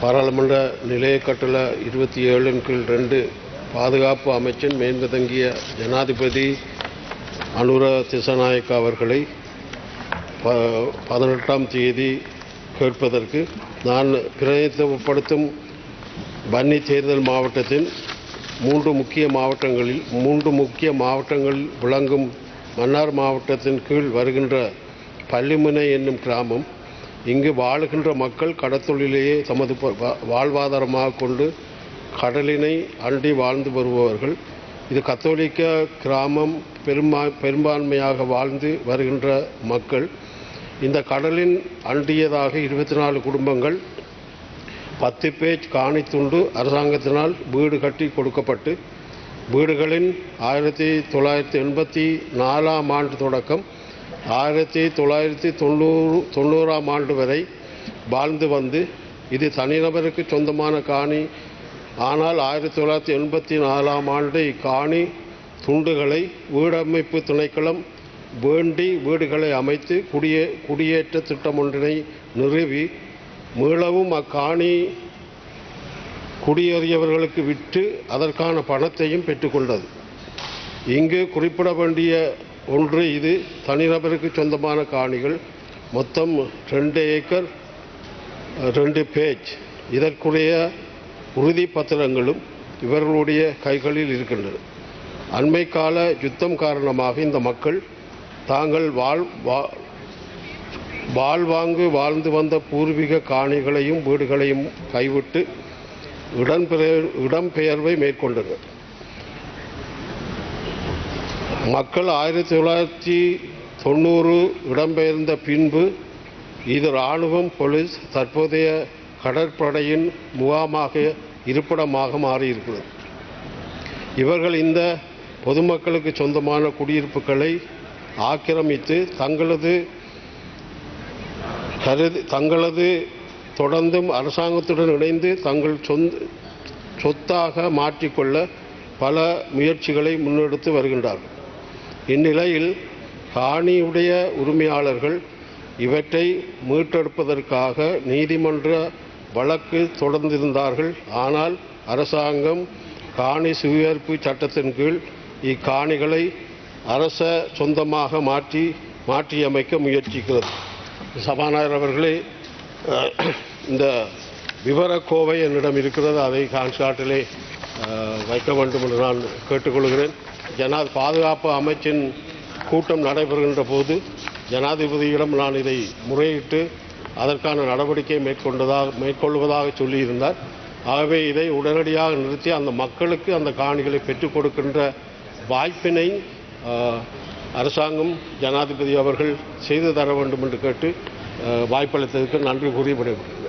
பாராளுமன்ற நிலைய இருபத்தி ஏழின் கீழ் ரெண்டு பாதுகாப்பு அமைச்சின் மேம்பதங்கிய ஜனாதிபதி அனுர திசநாயக்க அவர்களை ப பதினெட்டாம் தேதி கேட்பதற்கு நான் பிரதிநிதித்துவப்படுத்தும் பன்னி தேர்தல் மாவட்டத்தின் மூன்று முக்கிய மாவட்டங்களில் மூன்று முக்கிய மாவட்டங்களில் விளங்கும் மன்னார் மாவட்டத்தின் கீழ் வருகின்ற பள்ளிமுனை என்னும் கிராமம் இங்கு வாழுகின்ற மக்கள் கடத்தொழிலேயே தமது வா- வாழ்வாதாரமாக கொண்டு கடலினை அண்டி வாழ்ந்து வருபவர்கள். இது கத்தோலிக்க கிராமம் பெரும்பா பெரும்பான்மையாக வாழ்ந்து வருகின்ற மக்கள். இந்த கடலின் அண்டியதாக இருபத்தி நாலு குடும்பங்கள் பத்து பேஜ் காணித்துண்டு அரசாங்கத்தினால் வீடு கட்டி கொடுக்கப்பட்டு வீடுகளின் ஆயிரத்தி தொள்ளாயிரத்தி எண்பத்தி நாலாம் ஆண்டு தொடக்கம் ஆயிரத்தி தொள்ளாயிரத்தி தொண்ணூறு தொண்ணூறாம் ஆண்டு வரை வாழ்ந்து வந்து இது தனிநபருக்கு சொந்தமான காணி. ஆனால் ஆயிரத்தி தொள்ளாயிரத்தி எண்பத்தி நாலாம் ஆண்டு இக்காணி துண்டுகளை வீடமைப்பு திணைக்களம் வேண்டி வீடுகளை அமைத்து குடியே குடியேற்ற திட்டம் ஒன்றினை நிறுவி மீளவும் அக்காணி குடியேறியவர்களுக்கு விற்று அதற்கான பணத்தையும் பெற்றுக்கொண்டது இங்கு குறிப்பிட வேண்டிய ஒன்று இது தனிநபருக்கு சொந்தமான காணிகள். மொத்தம் ரெண்டு ஏக்கர் ரெண்டு பேஜ். இதற்குரிய உறுதி பத்திரங்களும் இவர்களுடைய கைகளில் இருக்கின்றன. அண்மை கால யுத்தம் காரணமாக இந்த மக்கள் தாங்கள் வாழ் வா- வாழ்வாங்கு வாழ்ந்து வந்த பூர்வீக காணிகளையும் வீடுகளையும் கைவிட்டு இடம்பெயர் இடம்பெயர்வை மேற்கொண்டனர். மக்கள் ஆயிரத்தி தொள்ளாயிரத்தி தொண்ணூறு இடம்பெயர்ந்த பின்பு இது இராணுவம் போலீஸ் தற்போதைய கடற்படையின் முகாமாக இருப்பிடமாக மாறியிருக்கிறது. இவர்கள் இந்த பொதுமக்களுக்கு சொந்தமான குடியிருப்புகளை ஆக்கிரமித்து தங்களது கருதி தங்களது தொடர்ந்தும் அரசாங்கத்துடன் இணைந்து தங்கள் சொந்த சொத்தாக மாற்றிக்கொள்ள பல முயற்சிகளை முன்னெடுத்து வருகின்றார்கள். இந்நிலையில் காணியுடைய உரிமையாளர்கள் இவற்றை மீட்டெடுப்பதற்காக நீதிமன்ற வழக்கு தொடர்ந்திருந்தார்கள். ஆனால் அரசாங்கம் காணி சுவீகரிப்பு சட்டத்தின் கீழ் இக்காணிகளை அரச சொந்தமாக மாற்றி மாற்றியமைக்க முயற்சிக்கிறது. சபாநாயகர் அவர்களே இந்த விவரக்கோவை என்னிடம் இருக்கிறது. அதை கான்ஸ்டாட்டிலே வைக்க வேண்டும் என்று நான் கேட்டுக்கொள்கிறேன். ஜனா பாதுகாப்பு அமைச்சின் கூட்டம் நடைபெறுகின்ற போது ஜனாதிபதியிடம் நான் இதை முறையிட்டு அதற்கான நடவடிக்கை மேற்கொண்டதாக மேற்கொள்வதாக சொல்லியிருந்தார். ஆகவே இதை உடனடியாக நிறுத்தி அந்த மக்களுக்கு அந்த காணிகளை பெற்றுக் கொடுக்கின்ற வாய்ப்பினை அரசாங்கம் ஜனாதிபதி அவர்கள் செய்து தர வேண்டும் என்று கேட்டு வாய்ப்பளித்ததற்கு நன்றி கூறி விடைபெறுகிறேன்.